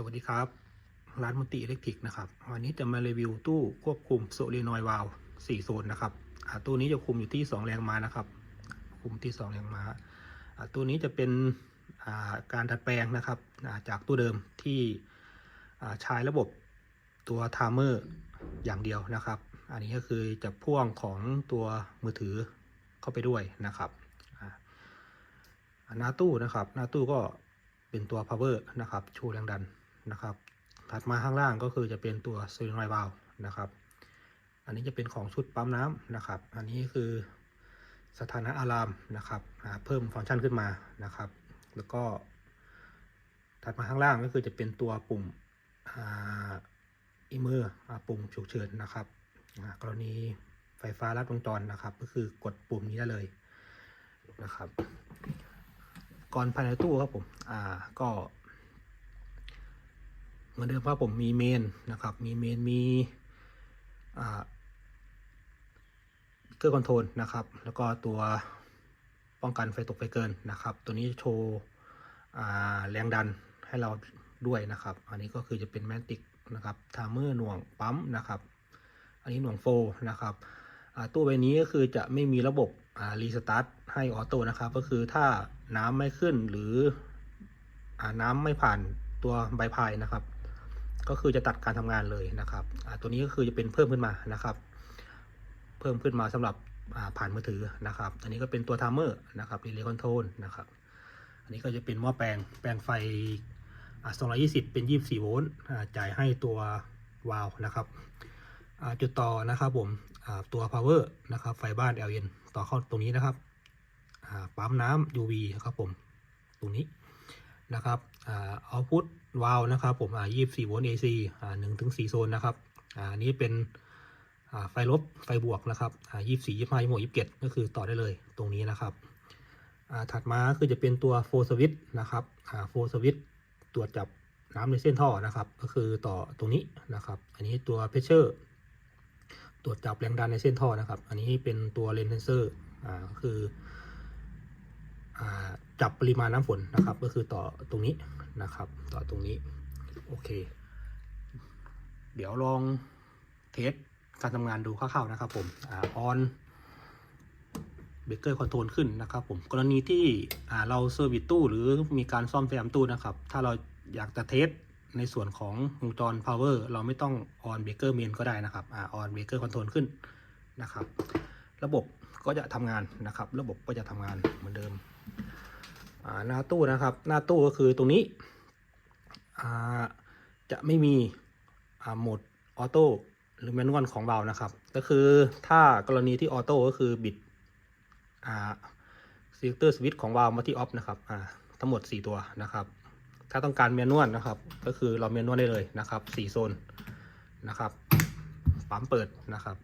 สวัสดีครับ ร้านมนติอิเล็กทริกนะครับ วันนี้จะมารีวิวตู้ควบคุมโซลีนอยวาล4โซนนะครับตู้นี้จะคุมอยู่ที่ 2 แรงม้านะครับ คุมที่ 2 แรงม้าตู้นี้จะเป็นาการดัดแปลงนะครับาจากตู้เดิมที่ใช้ระบบตัวไทม์เมอร์อย่างเดียวนะครับ อันนี้ก็คือจะพ่วงของตัวมือถือเข้าไปด้วยนะครับหน้าตู้นะครับ หน้าตู้ก็เป็นตัว power นะครับ ชูแรงดัน นะครับ ถัดมาข้างล่างก็คือจะเป็นตัว solenoid valve นะครับ อันนี้จะเป็นของชุดปั๊มน้ำนะครับ อันนี้คือสถานะอะลามนะครับเพิ่มฟังก์ชันขึ้นมานะครับ แล้วก็ถัดมาข้างล่างก็คือจะเป็นตัวปุ่มอิเมอร์ปุ่มฉุกเฉินนะครับ กรณีไฟฟ้าลัดวงจรนะครับ ก็คือกดปุ่มนี้ได้เลยนะครับ ก่อนภายในตู้ครับผม อ่า ก็ เหมือนเดิมครับผมมีเมนนะครับ มีเมน มีอ่าเกอร์คอนโทรลนะครับ แล้วก็ตัวป้องกันไฟตกไฟเกินนะครับ ตัวนี้โชว์แรงดันให้เราด้วยนะครับ อันนี้ก็คือจะเป็นแมนติกนะครับทามเมอร์หน่วงปั๊มนะครับ อันนี้หน่วงโฟนะครับตู้ใบนี้ก็คือจะไม่มีระบบรีสตาร์ทให้ออโต้นะครับ ก็คือถ้าน้ำไม่ขึ้นหรืออน้ำไม่ผ่านตัวใบพายนะครับ ก็คือจะตัดการทำงานเลยนะครับตัวนี้ก็คือจะเป็นเพิ่มขึ้นมานะครับ เพิ่มขึ้นมาสำหรับผ่านมือถือนะครับ อันนี้ก็เป็นตัวไทม์เมอร์นะครับรีเลย์คอนโทรลนะครับ อันนี้ก็จะเป็นหม้อแปลงแปลงไฟอ่า220 เป็น 24 โวลต์จ่ายให้ตัววาล์วนะครับจุดต่อนะครับผมตัว power นะครับ ไฟบ้าน LN ต่อเข้าตรงนี้นะครับปั๊มน้ำ UV ครับผม ตรงนี้นะครับ เอาพุทวาล์วนะครับผมอ่า24โวลต์ AC อ่า1ถึง4โซนนะครับอ่าอันนี้เป็นอ่าไฟลบไฟบวกนะครับอ่า24 25 26 27ก็คือต่อได้เลยตรงนี้นะครับอ่าถัดมาคือจะเป็นตัวโฟสวิตนะครับอ่าโฟสวิตตรวจจับน้ำในเส้นท่อนะครับ ก็คือต่อตรงนี้นะครับ อันนี้ตัวเพชเชอร์ตรวจจับแรงดันในเส้นท่อนะครับ อันนี้เป็นตัวเลนเซอร์อ่าก็คืออ่า จับปริมาณน้ำฝนนะครับ ก็คือต่อตรงนี้นะครับ ต่อตรงนี้ โอเค เดี๋ยวลองเทสการทำงานดูคร่าวๆนะครับ ผมอ่าออนเบเกอร์คอนโทรลขึ้นนะครับ ผมกรณีที่อ่าเราเซอร์วิสตู้หรือมีการซ่อมแซมตู้นะครับ ถ้าเราอยากจะเทสในส่วนของวงจร power เราไม่ต้องออนเบเกอร์เมนก็ได้นะครับอ่าออนเบเกอร์คอนโทรลขึ้นนะครับ ระบบก็จะทำงานนะครับ ระบบก็จะทำงานเหมือนเดิม หน้าตู้นะครับ หน้าตู้ก็คือตรงนี้จะไม่มีโหมดออโต้หรือแมนนวลของเรานะครับ ก็คือถ้ากรณีที่ออโต้ก็คือบิดซิลเตอร์สวิตช์ของวาล์วมาที่ออฟนะครับทั้งหมด 4 ตัวนะครับ ถ้าต้องการเมนนวลนะครับ ก็คือเราเมนนวลได้เลยนะครับ4โซนนะครับปั๊มเปิดนะครับ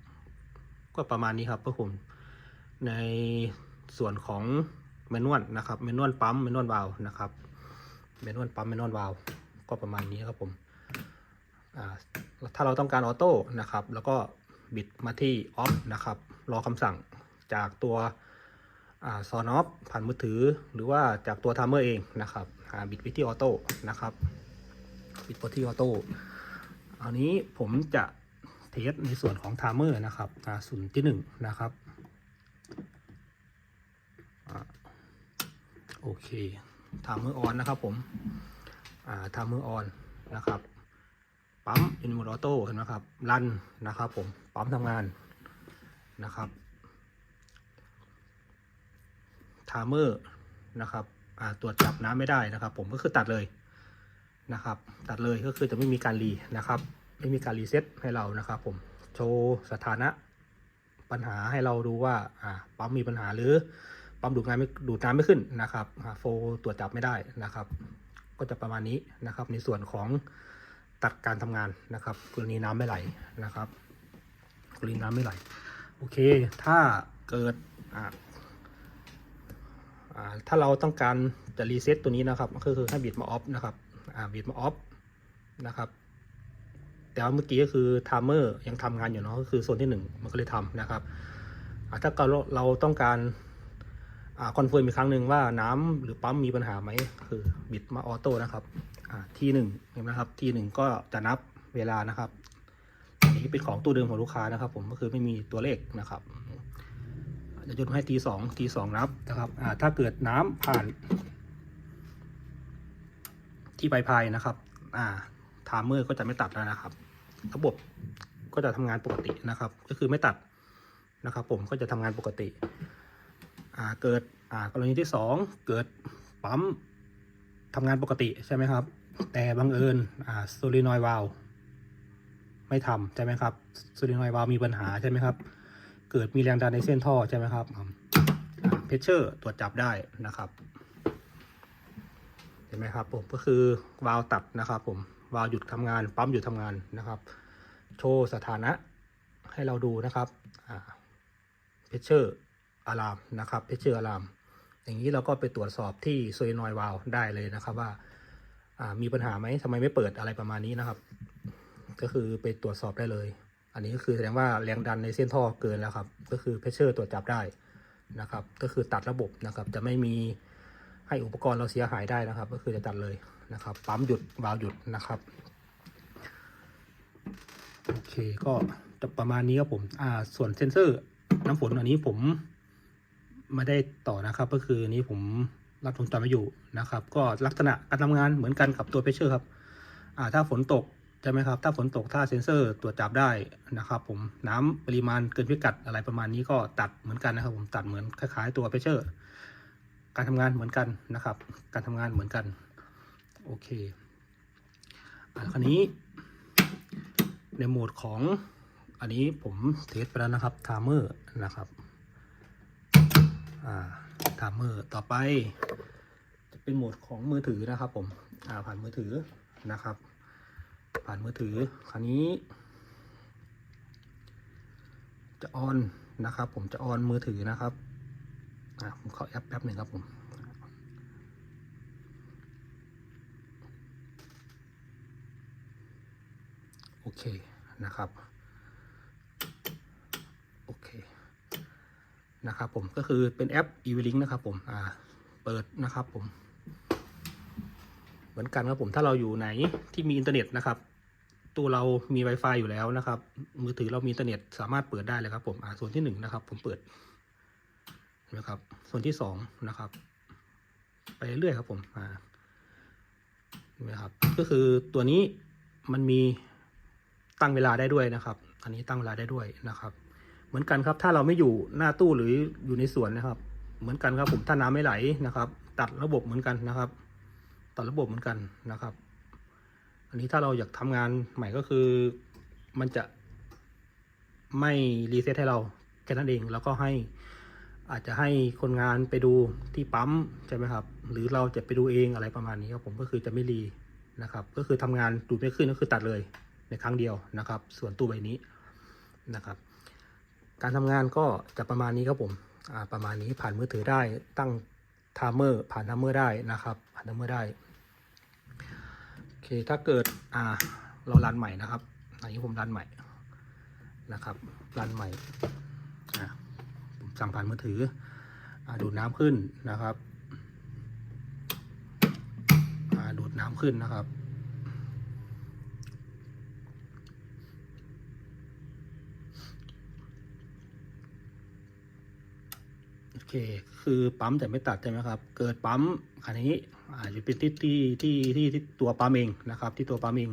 ก็ประมาณนี้ครับเพื่อผมในส่วนของ มนนวลนะครับเมนนวลปั๊มเมนนวลวาล์วนะครับเมนนวลปั๊มเมนนวลวาล์วก็ประมาณนี้ครับผมถ้าเราต้องการออโต้นะครับแล้วก็บิดมาที่ออฟนะครับรอคำสั่งจากตัวซอนอฟผ่านมือถือ หรือว่าจากตัวไทม์เมอร์เองนะครับบิดไปที่ออโต้นะครับบิดไปที่ออโต้อันนี้ผมจะเทสในส่วนของไทม์เมอร์นะครับศูนย์ที่หนึ่งนะครับ โอเคไทม์เมอออนนะครับผมไทม์เมอออนนะครับ ปั๊มอินโมดออโต้เห็นไหมครับรันนะครับผมปั๊มทำงานนะครับไทม์เมอร์นะครับอ่าตรวจจับน้ำไม่ได้นะครับ ผมก็คือตัดเลยนะครับ ตัดเลยก็คือจะไม่มีการรีนะครับ ไม่มีการรีเซ็ตให้เรานะครับ ผมโชว์สถานะปัญหาให้เราดูว่าอ่าปั๊มมีปัญหาหรือ ปั๊มดูดน้ำไม่ดูดน้ำไม่ขึ้นนะครับโฟตรวจจับไม่ได้นะครับ ก็จะประมาณนี้นะครับ ในส่วนของตัดการทำงานนะครับกรณีน้ำไม่ไหลนะครับกรณีน้ำไม่ไหลโอเค ถ้าเกิดถ้าเราต้องการจะรีเซ็ตตัวนี้นะครับ ก็คือให้บิดมาออฟนะครับบิดมาออฟนะครับแต่ว่าเมื่อกี้ก็คือไทม์เมอร์ยังทำงานอยู่เนาะก็คือโซนที่ 1 มันก็เลยทำนะครับถ้าเราเราต้องการ คอนเฟิร์มอีกครั้งหนึ่งว่าน้ำหรือปั๊มมีปัญหาไหมคือบิดมาออโต้นะครับทีหนึ่งเห็นไหมครับทีหนึ่งก็จะนับเวลานะครับอันนี้เป็นของตู้เดิมของลูกค้านะครับ ผมก็คือไม่มีตัวเลขนะครับจะจดให้ทีสองทีสองนับนะครับถ้าเกิดน้ำผ่าน ที่ปลายพายนะครับอ่าไทม์เมอร์ก็จะไม่ตัดแล้วนะครับ ระบบก็จะทำงานปกตินะครับ ก็คือไม่ตัดนะครับ ผมก็จะทำงานปกติ เกิดกรณีที่สองเกิดปั๊มทำงานปกติใช่ไหมครับ แต่บังเอิญอ่าโซลินอยวาลไม่ทำใช่ไหมครับโซลินอยวาลมีปัญหาใช่ไหมครับ เกิดมีแรงดันในเส้นท่อใช่ไหมครับเพชเชอร์ตรวจจับได้นะครับ เห็นไหมครับผมก็คือวาลตัดนะครับผมวาลหยุดทำงาน ปั๊มหยุดทำงานนะครับ โชว์สถานะให้เราดูนะครับเพชเชอร์ อะลามนะครับเพชเชอร์อะลาม อย่างนี้เราก็ไปตรวจสอบที่โซยนอยวาลได้เลยนะครับว่ามีปัญหาไหมทำไมไม่เปิดอะไรประมาณนี้นะครับ ก็คือไปตรวจสอบได้เลย อันนี้ก็คือแสดงว่าแรงดันในเส้นท่อเกินแล้วครับ ก็คือเพชเชอร์ตรวจจับได้นะครับ ก็คือตัดระบบนะครับ จะไม่มีให้อุปกรณ์เราเสียหายได้นะครับ ก็คือจะตัดเลยนะครับปั๊มหยุดวาล์วหยุดนะครับโอเคก็ประมาณนี้ครับผมอ่าส่วนเซนเซอร์น้ำฝนอันนี้ผม ไม่ได้ต่อนะครับ ก็คือนี้ผมรับวงจรมาอยู่นะครับ ก็ลักษณะการทำงานเหมือนกันกับตัวเพชเชอร์ครับอ่าถ้าฝนตกใช่ไหมครับ ถ้าฝนตกถ้าเซ็นเซอร์ตรวจจับได้นะครับ ผมน้ำปริมาณเกินพิกัดอะไรประมาณนี้ก็ตัดเหมือนกันนะครับ ผมตัดเหมือนคล้ายๆตัวเพชเชอร์การทำงานเหมือนกันนะครับ การทำงานเหมือนกันโอเคอ่าคราวนี้ ในโหมดของอันนี้ผมเทสไปแล้วนะครับไทม์เมอร์นะครับ อ่าไทม์เมอร์ต่อไป จะเป็นโหมดของมือถือนะครับผมผ่านมือถือนะครับ ผ่านมือถือคราวนี้ จะออนนะครับ ผมจะออนมือถือนะครับผมเข้าแอปแป๊บหนึ่งครับผมโอเคนะครับ โอเค นะครับผมก็คือเป็นแอป e v link นะครับผมอ่าเปิดนะครับผม เหมือนกันครับผมถ้าเราอยู่ไหนที่มีอินเทอร์เน็ตนะครับตัวเรามี Wi-Fi อยู่แล้วนะครับ มือถือเรามีอินเทอร์เน็ตสามารถเปิดได้เลยครับผมอ่าส่วนที่หนึ่งนะครับ ผมเปิดนไหมครับ ส่วนที่สองนะครับ ไปเรื่อยๆครับผมอ่านไหมครับ ก็คือตัวนี้มันมีตั้งเวลาได้ด้วยนะครับ อันนี้ตั้งเวลาได้ด้วยนะครับ เหมือนกันครับ ถ้าเราไม่อยู่หน้าตู้หรืออยู่ในสวนนะครับ เหมือนกันครับผมถ้าน้ำไม่ไหลนะครับ ตัดระบบเหมือนกันนะครับ ตัดระบบเหมือนกันนะครับ อันนี้ถ้าเราอยากทำงานใหม่ก็คือ มันจะไม่รีเซ็ตให้เราแค่นั้นเองแล้วก็ให้อาจจะให้คนงานไปดูที่ปั๊มใช่ไหมครับ หรือเราจะไปดูเองอะไรประมาณนี้ครับผมก็คือจะไม่รีนะครับ ก็คือทำงานดูดไม่ขึ้นก็คือตัดเลยในครั้งเดียวนะครับ ส่วนตู้ใบนี้นะครับ การทำงานก็จะประมาณนี้ครับผมประมาณนี้ผ่านมือถือได้ตั้งไทม์เมอร์ผ่านไทม์เมอร์ได้นะครับผ่านไทม์เมอร์ได้โอเคถ้าเกิดอ่าเรารันใหม่นะครับอันนี้ผมรันใหม่นะครับรันใหม่ผมสั่งผ่านมือถืออดูดน้ำขึ้นนะครับดูดน้ำขึ้นนะครับ เค คือปั๊มแต่ไม่ตัดใช่ไหมครับ เกิดปั๊มอันนี้อาจจะเป็นที่ที่ที่ที่ที่ตัวปั๊มเองนะครับ ที่ตัวปั๊มเอง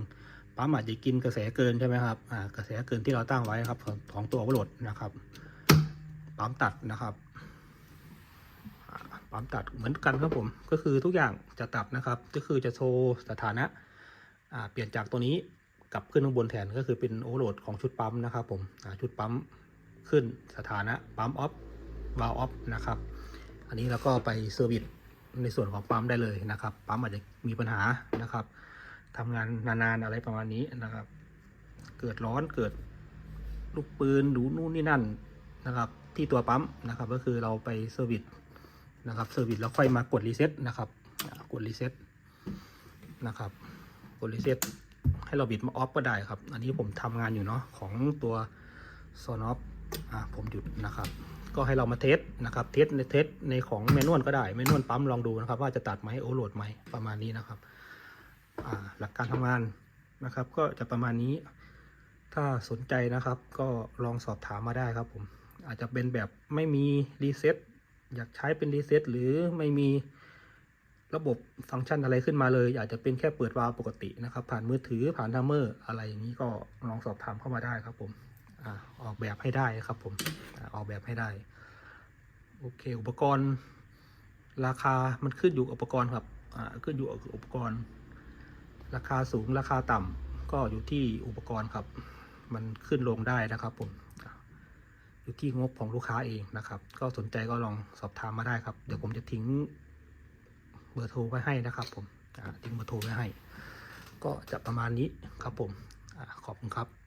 ปั๊มอาจจะกินกระแสเกินใช่ไหมครับอ่ากระแสเกินที่เราตั้งไว้ครับ ของของตัวโอวอร์โหลดนะครับ ปั๊มตัดนะครับปั๊มตัดเหมือนกันครับผม ก็คือทุกอย่างจะตัดนะครับ ก็คือจะโชว์สถานะอ่าเปลี่ยนจากตัวนี้กลับขึ้นข้างบนแทนก็คือเป็นโอเวอร์โหลดของชุดปั๊มนะครับผมอ่าชุดปั๊มขึ้นสถานะปั๊มออฟ วาล์วออฟนะครับ อันนี้เราก็ไปเซอร์วิสในส่วนของปั๊มได้เลยนะครับ ปั๊มอาจจะมีปัญหานะครับทำงานนานๆอะไรประมาณนี้นะครับ เกิดร้อนเกิดลูกปืนดูนู่นนี่นั่นนะครับ ที่ตัวปั๊มนะครับ ก็คือเราไปเซอร์วิสนะครับเซอร์วิสแล้วค่อยมากดรีเซ็ตนะครับ กดรีเซ็ตนะครับ กดรีเซ็ตให้เราบิดมาออฟก็ได้ครับ อันนี้ผมทำงานอยู่เนาะของตัวโซนอฟอ่าผมหยุดนะครับ ก็ให้เรามาเทสนะครับเทสในเทสในของแมนนวลก็ได้แมนนวลปั๊มลองดูนะครับ ว่าจะตัดไหมโอโหลดไหมประมาณนี้นะครับหลักการทำงานนะครับ ก็จะประมาณนี้ ถ้าสนใจนะครับ ก็ลองสอบถามมาได้ครับผมอาจจะเป็นแบบไม่มีรีเซ็ตอยากใช้เป็นรีเซ็ตหรือไม่มีระบบฟังก์ชันอะไรขึ้นมาเลยอาจจะเป็นแค่เปิดวาล์วปกตินะครับ ผ่านมือถือผ่านทัมเมอร์อะไรอย่างนี้ก็ลองสอบถามเข้ามาได้ครับผม อออกแบบให้ได้ครับผมออกแบบให้ได้ โอเค อุปกรณ์ ราคามันขึ้นอยู่อุปกรณ์ครับขึ้นอยู่กับอุปกรณ์ ราคาสูงราคาต่ำก็อยู่ที่อุปกรณ์ครับ มันขึ้นลงได้นะครับผมอยู่ที่งบของลูกค้าเองนะครับ ก็สนใจก็ลองสอบถามมาได้ครับ เดี๋ยวผมจะทิ้งเบอร์โทรไว้ให้นะครับ ผมทิ้งเบอร์โทรไว้ให้ ก็จะประมาณนี้ครับผมอขอบคุณครับ